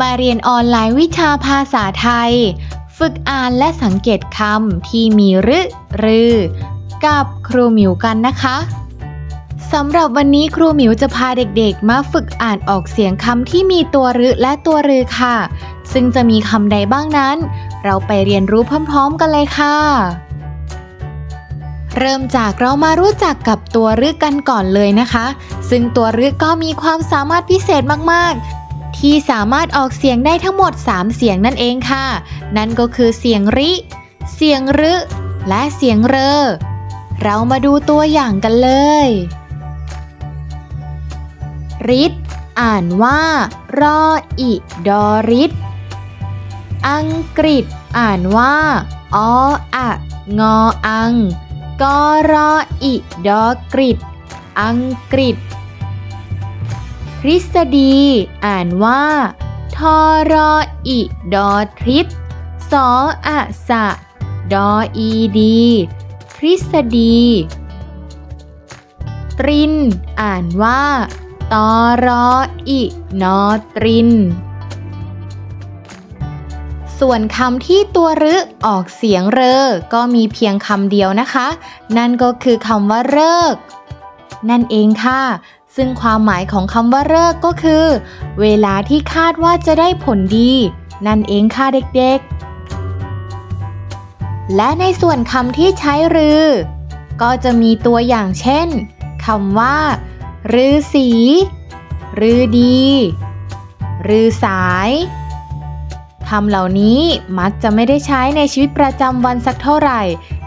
มาเรียนออนไลน์วิชาภาษาไทย ฝึกอ่านและสังเกตคำที่มีรึรือ กับครูหมิวกันนะคะสำหรับวันนี้ครูหมิวจะพาเด็กๆ มาฝึกอ่านออกเสียงคำที่มีตัวรึและตัวรือค่ะ ซึ่งจะมีคำใดบ้างนั้น เราไปเรียนรู้พร้อมๆ กันเลยค่ะ เริ่มจากเรามารู้จักกับตัวรึกันก่อนเลยนะคะ ซึ่งตัวรึก็มีความสามารถพิเศษมากๆ ที่สามารถออกเสียงได้ทั้งหมด 3 เสียงนั่นเองค่ะ นั่นก็คือเสียงริ เสียงรึ และเสียงเรอ เรามาดูตัวอย่างกันเลยริดอ่านว่า รออิดอริดอังกฤษ อ่านว่าออะงออังกอรออิดอกริดอังกฤษ ทฤษฎี อ่านว่าทอรออิดอทริศสออะสะ ดออีดี ทฤษฎี ตริน อ่านว่าตอรออินอตริน ส่วนคำที่ตัวรึออกเสียงเรอ ก็มีเพียงคำเดียวนะคะ นั่นก็คือคำว่าเลิก นั่นเองค่ะ ซึ่งความหมายของคำว่าเลิกก็คือ เวลาที่คาดว่าจะได้ผลดี นั่นเองค่ะเด็กๆ และในส่วนคำที่ใช้รือ ก็จะมีตัวอย่างเช่นคำว่ารือสีรือดีรือสายคำเหล่านี้มักจะไม่ได้ใช้ในชีวิตประจำวันสักเท่าไหร่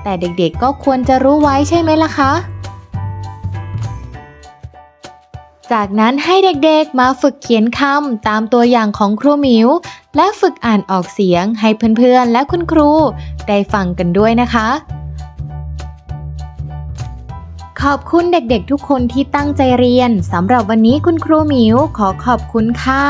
แต่เด็กๆก็ควรจะรู้ไว้ใช่ไหมล่ะคะ จากนั้นให้เด็กๆมาฝึกเขียนคำตามตัวอย่างของครูหมิว และฝึกอ่านออกเสียงให้เพื่อนๆและคุณครู ได้ฟังกันด้วยนะคะ ขอบคุณเด็กๆทุกคนที่ตั้งใจเรียนสำหรับวันนี้คุณครูหมิวขอขอบคุณค่ะ